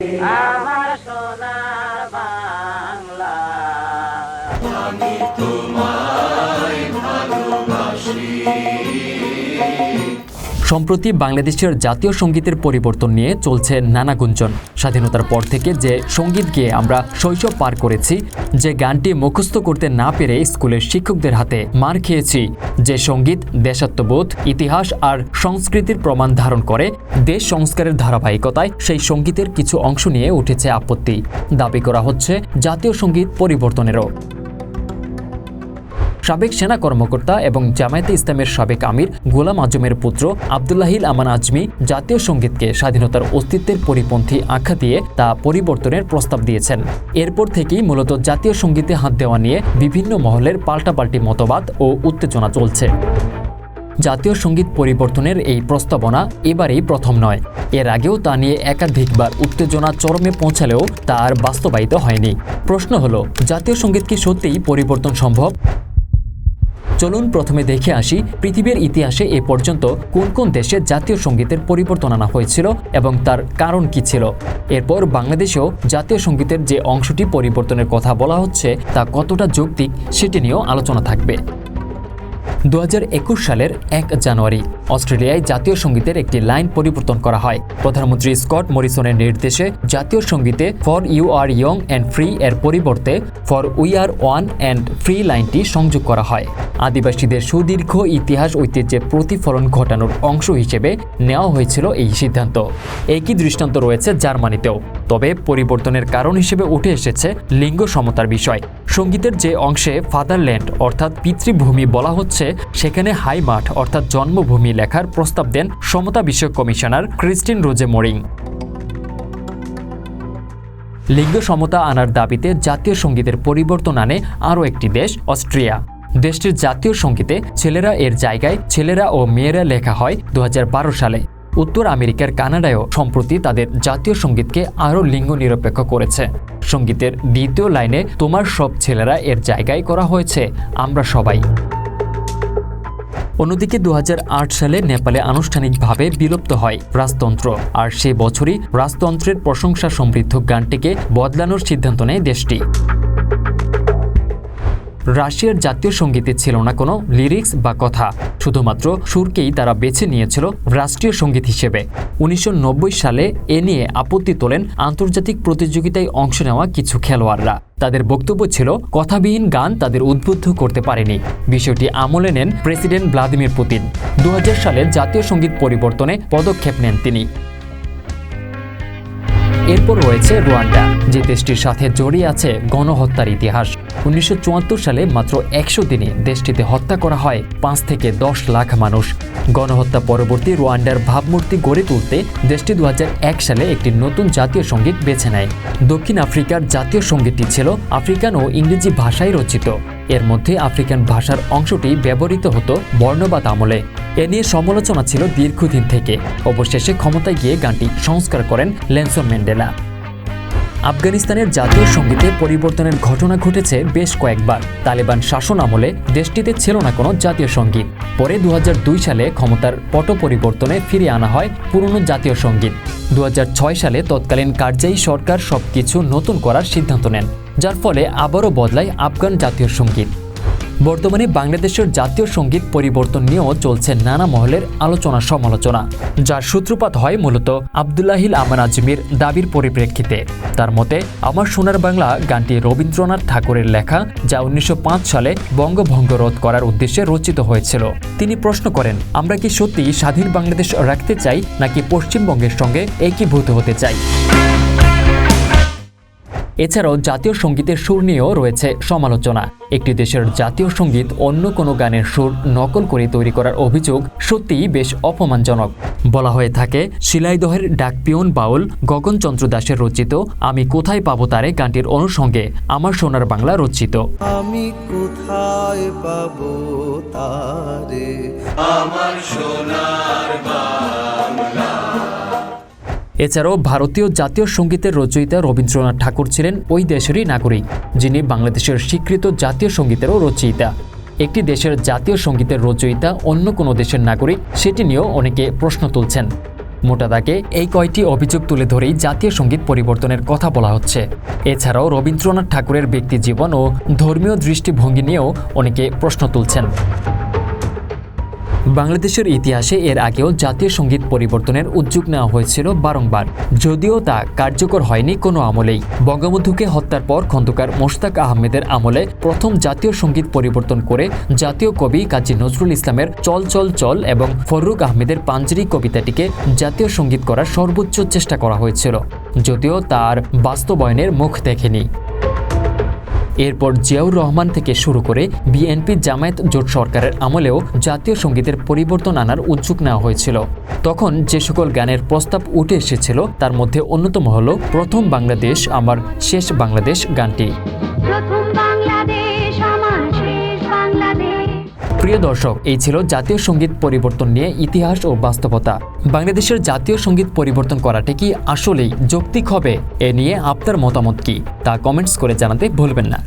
আমার সম্প্রতি বাংলাদেশের জাতীয় সঙ্গীতের পরিবর্তন নিয়ে চলছে নানা গুঞ্জন। স্বাধীনতার পর থেকে যে সংগীত গেয়ে আমরা শৈশব পার করেছি, যে গানটি মুখস্থ করতে না পেরে স্কুলের শিক্ষকদের হাতে মার খেয়েছি, যে সংগীত দেশাত্মবোধ, ইতিহাস আর সংস্কৃতির প্রমাণ ধারণ করে, দেশ সংস্কারের ধারাবাহিকতায় সেই সঙ্গীতের কিছু অংশ নিয়ে উঠেছে আপত্তি। দাবি করা হচ্ছে জাতীয় সংগীত পরিবর্তনেরও। সাবেক সেনা কর্মকর্তা এবং জামায়াতে ইসলামের সাবেক আমির গোলাম আজমের পুত্র আবদুল্লাহিল আমান আজমি জাতীয় সঙ্গীতকে স্বাধীনতার অস্তিত্বের পরিপন্থী আখ্যা দিয়ে তা পরিবর্তনের প্রস্তাব দিয়েছেন। এরপর থেকেই মূলত জাতীয় সঙ্গীতে হাত দেওয়া নিয়ে বিভিন্ন মহলের পাল্টাপাল্টি মতবাদ ও উত্তেজনা চলছে। জাতীয় সংগীত পরিবর্তনের এই প্রস্তাবনা এবারেই প্রথম নয়। এর আগেও তা নিয়ে একাধিকবার উত্তেজনা চরমে পৌঁছালেও তা আর বাস্তবায়িত হয়নি। প্রশ্ন হলো, জাতীয় সংগীত কি সত্যিই পরিবর্তন সম্ভব? চলুন প্রথমে দেখে আসি পৃথিবীর ইতিহাসে এ পর্যন্ত কোন কোন দেশে জাতীয় সঙ্গীতের পরিবর্তন আনা হয়েছিল এবং তার কারণ কি ছিল। এরপর বাংলাদেশেও জাতীয় সঙ্গীতের যে অংশটি পরিবর্তনের কথা বলা হচ্ছে তা কতটা যৌক্তিক সেটি নিয়েও আলোচনা থাকবে। দু হাজার একুশ সালের এক জানুয়ারি, অস্ট্রেলিয়ায় জাতীয় সঙ্গীতের একটি লাইন পরিবর্তন করা হয়। প্রধানমন্ত্রী স্কট মরিসনের নির্দেশে জাতীয় সঙ্গীতে for you are young and free এর পরিবর্তে for we are one and free লাইনটি সংযোগ করা হয়। আদিবাসীদের সুদীর্ঘ ইতিহাস ঐতিহ্যের প্রতিফলন ঘটানোর অংশ হিসেবে নেওয়া হয়েছিল এই সিদ্ধান্ত। একই দৃষ্টান্ত রয়েছে জার্মানিতেও। তবে পরিবর্তনের কারণ হিসেবে উঠে এসেছে লিঙ্গ সমতার বিষয়। সঙ্গীতের যে অংশে ফাদারল্যান্ড অর্থাৎ পিতৃভূমি বলা হচ্ছে, সেখানে হাই মাঠ অর্থাৎ জন্মভূমি লেখার প্রস্তাব দেন সমতা বিষয়ক কমিশনার ক্রিস্টিন রোজে মোরিং। লিঙ্গ সমতা আনার দাবিতে জাতীয় সঙ্গীতের পরিবর্তন আনে আরও একটি দেশ, অস্ট্রিয়া। দেশটির জাতীয় সঙ্গীতে ছেলেরা এর জায়গায় ছেলেরা ও মেয়েরা লেখা হয় দু হাজার বারো সালে। উত্তর আমেরিকার কানাডায়ও সম্প্রতি তাদের জাতীয় সঙ্গীতকে আরও লিঙ্গ নিরপেক্ষ করেছে। সঙ্গীতের দ্বিতীয় লাইনে তোমার সব ছেলেরা এর জায়গায় করা হয়েছে, আমরা সবাই। অন্যদিকে দু হাজার আট সালে নেপালে আনুষ্ঠানিকভাবে বিলুপ্ত হয় রাজতন্ত্র, আর সে বছরই রাজতন্ত্রের প্রশংসা সমৃদ্ধ গানটিকে বদলানোর সিদ্ধান্ত নেয় দেশটি। রাশিয়ার জাতীয় সঙ্গীতে ছিল না কোনো লিরিক্স বা কথা। শুধুমাত্র সুরকেই তারা বেছে নিয়েছিল রাষ্ট্রীয় সংগীত হিসেবে। উনিশশো নব্বই সালে এ নিয়ে আপত্তি তোলেন আন্তর্জাতিক প্রতিযোগিতায় অংশ নেওয়া কিছু খেলোয়াড়রা। তাদের বক্তব্য ছিল, কথাবিহীন গান তাদের উদ্বুদ্ধ করতে পারেনি। বিষয়টি আমলে নেন প্রেসিডেন্ট ভ্লাদিমির পুতিন। দু হাজার সালে জাতীয় সংগীত পরিবর্তনে পদক্ষেপ নেন তিনি। এরপর রয়েছে রোয়ান্ডা, যে দেশটির সাথে জড়িয়ে আছে গণহত্যার ইতিহাস। উনিশশো চুয়াত্তর সালে মাত্র একশো দিনে দেশটিতে হত্যা করা হয়। পাঁচ থেকে দশ লাখ মানুষ। গণহত্যা পরবর্তী রোয়ান্ডার ভাবমূর্তি গড়ে তুলতে দেশটি দু হাজার এক সালে একটি নতুন জাতীয় সংগীত বেছে নেয়। দক্ষিণ আফ্রিকার জাতীয় সঙ্গীতটি ছিল আফ্রিকান ও ইংরেজি ভাষায় রচিত। এর মধ্যে আফ্রিকান ভাষার অংশটি ব্যবহৃত হতো বর্ণবাদ আমলে। এ নিয়ে সমালোচনা ছিল দীর্ঘদিন থেকে। অবশেষে ক্ষমতায় গিয়ে গানটি সংস্কার করেন লেনসন ম্যান্ডেলা। আফগানিস্তানের জাতীয় সঙ্গীতে পরিবর্তনের ঘটনা ঘটেছে বেশ কয়েকবার। তালেবান শাসন আমলে দেশটিতে ছিল না কোনো জাতীয় সংগীত। পরে দু হাজার দুই সালে ক্ষমতার পট পরিবর্তনে ফিরিয়ে আনা হয় পুরনো জাতীয় সংগীত। দু হাজার ছয় সালে তৎকালীন কার্যায়ী সরকার সবকিছু নতুন করার সিদ্ধান্ত নেন, যার ফলে আবারও বদলায় আফগান জাতীয় সংগীত। বর্তমানে বাংলাদেশের জাতীয় সংগীত পরিবর্তন নিয়েও চলছে নানা মহলের আলোচনা সমালোচনা, যার সূত্রপাত হয় মূলত আবদুল্লাহিল আমান আজমির দাবির পরিপ্রেক্ষিতে। তার মতে, আমার সোনার বাংলা গানটি রবীন্দ্রনাথ ঠাকুরের লেখা, যা উনিশশো পাঁচ সালে বঙ্গভঙ্গ রোধ করার উদ্দেশ্যে রচিত হয়েছিল। তিনি প্রশ্ন করেন, আমরা কি সত্যি স্বাধীন বাংলাদেশ রাখতে চাই, নাকি পশ্চিমবঙ্গের সঙ্গে একীভূত হতে চাই? এছাড়াও জাতীয় সঙ্গীতের সুর নিয়েও রয়েছে সমালোচনা। একটি দেশের জাতীয় সংগীত অন্য কোনো গানের সুর নকল করে তৈরি করার অভিযোগ সত্যিই বেশ অপমানজনক। বলা হয়ে থাকে, শিলাইদহের ডাকপিয়ন বাউল গগনচন্দ্র দাসের রচিত আমি কোথায় পাবো তারে গানটির অনুষঙ্গে আমার সোনার বাংলা রচিত। আমি কোথায় পাবো তারে? এছাড়াও ভারতীয় জাতীয় সঙ্গীতের রচয়িতা রবীন্দ্রনাথ ঠাকুর ছিলেন ওই দেশেরই নাগরিক, যিনি বাংলাদেশের স্বীকৃত জাতীয় সঙ্গীতেরও রচয়িতা। একটি দেশের জাতীয় সঙ্গীতের রচয়িতা অন্য কোনো দেশের নাগরিক, সেটি নিয়েও অনেকে প্রশ্ন তুলছেন। মোটা দাগে এই কয়টি অভিযোগ তুলে ধরেই জাতীয় সংগীত পরিবর্তনের কথা বলা হচ্ছে। এছাড়াও রবীন্দ্রনাথ ঠাকুরের ব্যক্তি জীবন ও ধর্মীয় দৃষ্টিভঙ্গি নিয়েও অনেকে প্রশ্ন তুলছেন। বাংলাদেশের ইতিহাসে এর আগেও জাতীয় সংগীত পরিবর্তনের উদ্যোগ নেওয়া হয়েছিল বারংবার। যদিও তা কার্যকর হয়নি কোনো আমলেই। বঙ্গবন্ধুকে হত্যার পর খন্দকার মোশতাক আহমেদের আমলে প্রথম জাতীয় সংগীত পরিবর্তন করে জাতীয় কবি কাজী নজরুল ইসলামের চল চল চল এবং ফররুক আহমেদের পাঞ্জরি কবিতাটিকে জাতীয় সংগীত করার সর্বোচ্চ চেষ্টা করা হয়েছিল। যদিও তার বাস্তবায়নের মুখ দেখেনি। এরপর জিয়াউর রহমান থেকে শুরু করে বিএনপি জামায়াত জোট সরকারের আমলেও জাতীয় সঙ্গীতের পরিবর্তন আনার উদ্যোগ নেওয়া হয়েছিল। তখন যে সকল গানের প্রস্তাব উঠে এসেছিল, তার মধ্যে অন্যতম হল প্রথম বাংলাদেশ, আমার শেষ বাংলাদেশ গানটি। প্রিয় দর্শক, এই ছিল জাতীয় সংগীত পরিবর্তন নিয়ে ইতিহাস ও বাস্তবতা। বাংলাদেশের জাতীয় সংগীত পরিবর্তন করাটি কি আসলেই যৌক্তিক হবে? এ নিয়ে আপনার মতামত কি? তা কমেন্টস করে জানাতে ভুলবেন না।